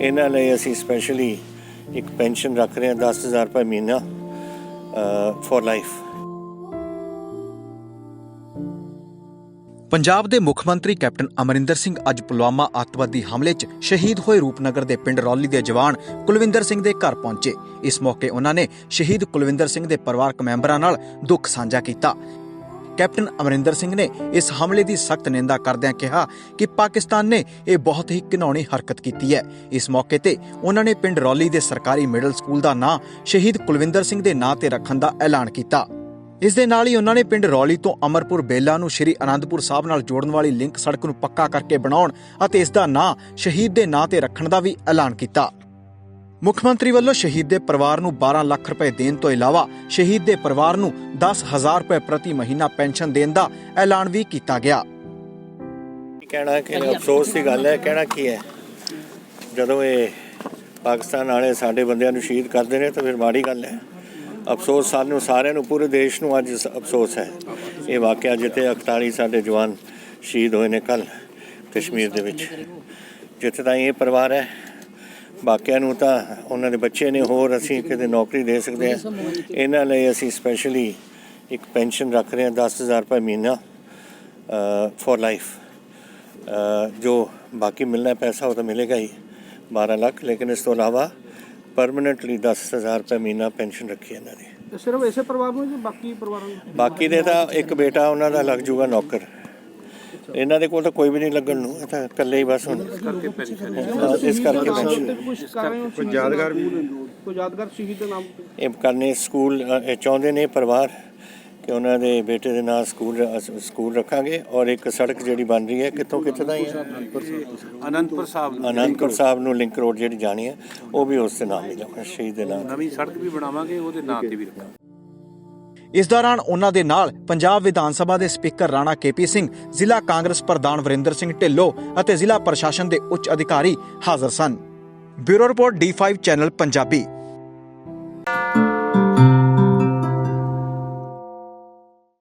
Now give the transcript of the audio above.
ਇਹਨਾਂ ਲਈ ਅਸੀਂ ਸਪੈਸ਼ਲੀ ਇੱਕ ਪੈਨਸ਼ਨ ਰੱਖ ਰਹੇ ਹਾਂ 10000 ਰੁਪਏ ਮਹੀਨਾ ਫॉर ਲਾਈਫ ਪੰਜਾਬ ਦੇ ਮੁੱਖ ਮੰਤਰੀ ਕੈਪਟਨ ਅਮਰਿੰਦਰ ਸਿੰਘ ਅੱਜ ਪੁਲਵਾਮਾ ਅੱਤਵਾਦੀ ਹਮਲੇ 'ਚ ਸ਼ਹੀਦ ਹੋਏ ਰੂਪਨਗਰ ਦੇ ਪਿੰਡ ਰੌਲੀ ਦੇ ਜਵਾਨ ਕੁਲਵਿੰਦਰ ਸਿੰਘ ਦੇ ਘਰ ਪਹੁੰਚੇ। ਇਸ ਮੌਕੇ ਉਹਨਾਂ ਨੇ ਸ਼ਹੀਦ ਕੁਲਵਿੰਦਰ ਸਿੰਘ ਦੇ ਪਰਿਵਾਰਕ ਮੈਂਬਰਾਂ ਨਾਲ ਦੁੱਖ ਸਾਂਝਾ ਕੀਤਾ। ਕੈਪਟਨ ਅਮਰਿੰਦਰ ਸਿੰਘ ਨੇ ਇਸ ਹਮਲੇ ਦੀ ਸਖਤ ਨਿੰਦਾ ਕਰਦਿਆਂ ਕਿਹਾ ਕਿ ਪਾਕਿਸਤਾਨ ਨੇ ਇਹ ਬਹੁਤ ਹੀ ਘਿਨੌਣੀ ਹਰਕਤ ਕੀਤੀ ਹੈ। ਇਸ ਮੌਕੇ ਤੇ ਉਹਨਾਂ ਨੇ ਪਿੰਡ ਰੌਲੀ ਦੇ ਸਰਕਾਰੀ ਮਿਡਲ ਸਕੂਲ ਦਾ ਨਾਂ ਸ਼ਹੀਦ ਕੁਲਵਿੰਦਰ ਸਿੰਘ ਦੇ ਨਾਂ ਤੇ ਰੱਖਣ ਦਾ ਐਲਾਨ ਕੀਤਾ। ਇਸ ਦੇ ਨਾਲ ਹੀ ਉਹਨਾਂ ਨੇ ਪਿੰਡ ਰੌਲੀ ਤੋਂ ਅਮਰਪੁਰ ਬੇਲਾ ਨੂੰ ਸ਼੍ਰੀ ਅਨੰਦਪੁਰ ਸਾਹਿਬ ਨਾਲ ਜੋੜਨ ਵਾਲੀ ਲਿੰਕ ਸੜਕ ਨੂੰ ਪੱਕਾ ਕਰਕੇ ਬਣਾਉਣ ਅਤੇ ਇਸ ਦਾ ਨਾਂ ਸ਼ਹੀਦ ਦੇ ਨਾਂ ਤੇ ਰੱਖਣ ਦਾ ਵੀ ਐਲਾਨ ਕੀਤਾ। ਮੁੱਖ ਮੰਤਰੀ ਵੱਲੋਂ ਸ਼ਹੀਦ ਦੇ ਪਰਿਵਾਰ ਨੂੰ 12 ਲੱਖ ਰੁਪਏ ਦੇਣ ਤੋਂ ਇਲਾਵਾ ਸ਼ਹੀਦ ਦੇ ਪਰਿਵਾਰ ਨੂੰ 10000 ਰੁਪਏ ਪ੍ਰਤੀ ਮਹੀਨਾ ਪੈਨਸ਼ਨ ਦੇਣ ਦਾ ਐਲਾਨ ਵੀ ਕੀਤਾ ਗਿਆ। ਕਹਿਣਾ ਕਿ ਅਫਸੋਸ ਦੀ ਗੱਲ ਹੈ, ਕਹਿਣਾ ਕੀ ਹੈ? ਜਦੋਂ ਇਹ ਪਾਕਿਸਤਾਨ ਵਾਲੇ ਸਾਡੇ ਬੰਦਿਆਂ ਨੂੰ ਸ਼ਹੀਦ ਕਰਦੇ ਨੇ ਤਾਂ ਫਿਰ ਮਾੜੀ ਗੱਲ ਹੈ। ਅਫਸੋਸ ਸਾਨੂੰ ਸਾਰਿਆਂ ਨੂੰ, ਪੂਰੇ ਦੇਸ਼ ਨੂੰ ਅੱਜ ਅਫਸੋਸ ਹੈ। ਇਹ ਵਾਕਿਆ ਜਿੱਥੇ 41 ਸਾਡੇ ਜਵਾਨ ਸ਼ਹੀਦ ਹੋਏ ਨੇ ਕੱਲ ਕਸ਼ਮੀਰ ਦੇ ਵਿੱਚ। ਜਿੱਥੇ ਤਾਂ ਇਹ ਪਰਿਵਾਰ ਹੈ ਬਾਕੀਆਂ ਨੂੰ ਤਾਂ ਉਹਨਾਂ ਦੇ ਬੱਚੇ ਨੇ ਹੋਰ ਅਸੀਂ ਕਿਤੇ ਨੌਕਰੀ ਦੇ ਸਕਦੇ ਹਾਂ। ਇਹਨਾਂ ਲਈ ਅਸੀਂ ਸਪੈਸ਼ਲੀ ਇੱਕ ਪੈਨਸ਼ਨ ਰੱਖ ਰਹੇ ਹਾਂ 10000 ਰੁਪਏ ਮਹੀਨਾ ਫॉर ਲਾਈਫ ਜੋ ਬਾਕੀ ਮਿਲਣਾ ਪੈਸਾ ਉਹ ਤਾਂ ਮਿਲੇਗਾ ਹੀ 12 ਲੱਖ। ਲੇਕਿਨ ਇਸ ਤੋਂ ਇਲਾਵਾ ਪਰਮਨੈਂਟਲੀ 10000 ਰੁਪਏ ਮਹੀਨਾ ਪੈਨਸ਼ਨ ਰੱਖੀ ਹੈ ਇਹਨਾਂ ਦੀ। ਸਿਰਫ ਇਸੇ ਪਰਿਵਾਰ ਨੂੰ ਜਾਂ ਬਾਕੀ ਪਰਿਵਾਰਾਂ ਨੂੰ? ਬਾਕੀ ਦੇ ਤਾਂ ਇੱਕ ਬੇਟਾ ਉਹਨਾਂ ਦਾ ਲੱਗ ਜੂਗਾ ਨੌਕਰ। ਇਹਨਾਂ ਦੇ ਕੋਲ ਤਾਂ ਕੋਈ ਵੀ ਨਹੀਂ ਲੱਗਣ ਨੂੰ ਇਹ ਤਾਂ ਇਕੱਲੇ ਹੀ ਬਸ ਹੁਣ। ਇਸ ਕਰਕੇ ਪੈਨਸ਼ਨ ਹੋ। ਕੋਈ ਯਾਦਗਾਰ ਵੀ ਕੋਈ ਯਾਦਗਾਰ ਸ਼ਹੀਦ ਦੇ ਨਾਮ ਤੇ? ਇਹ ਕਰਨੇ ਸਕੂਲ ਅ, ਇਹ ਚਾਹੁੰਦੇ ਨੇ ਪਰਿਵਾਰ ਕਿ ਉਹਨਾਂ ਦੇ ਬੇਟੇ ਦੇ ਨਾਲ ਸਕੂਲ ਸਕੂਲ ਰੱਖਾਂਗੇ ਔਰ ਇੱਕ ਸੜਕ ਜਿਹੜੀ ਬਣ ਰਹੀ ਹੈ ਕਿੱਥੋਂ ਕਿੱਥੇ ਦਾ ਹੀ ਹੈ। ਅਨੰਦਪੁਰ ਸਾਹਿਬ ਨੂੰ। ਅਨੰਦਪੁਰ ਸਾਹਿਬ ਨੂੰ ਲਿੰਕ ਰੋਡ ਜਿਹੜੀ ਜਾਣੀ ਹੈ ਉਹ ਵੀ ਉਸ ਦੇ ਨਾਮ ਮਿਲੇਗਾ ਸ਼ਹੀਦ ਦੇ ਨਾਮ ਨਵੀਂ ਸੜਕ ਵੀ ਬਣਾਵਾਂਗੇ ਉਹਦੇ ਨਾਂ ਤੇ ਵੀ ਰੱਖਾਂਗੇ। ਇਸ ਦੌਰਾਨ ਉਹਨਾਂ ਦੇ ਨਾਲ ਪੰਜਾਬ ਵਿਧਾਨ ਸਭਾ ਦੇ ਸਪੀਕਰ ਰਾਣਾ ਕੇਪੀ ਸਿੰਘ, ਜ਼ਿਲ੍ਹਾ ਕਾਂਗਰਸ ਪ੍ਰਧਾਨ ਵਰਿੰਦਰ ਸਿੰਘ ਢਿੱਲੋਂ ਅਤੇ ਜ਼ਿਲ੍ਹਾ ਪ੍ਰਸ਼ਾਸਨ ਦੇ ਉੱਚ ਅਧਿਕਾਰੀ ਹਾਜ਼ਰ ਸਨ। Bureau report D5 channel Punjabi.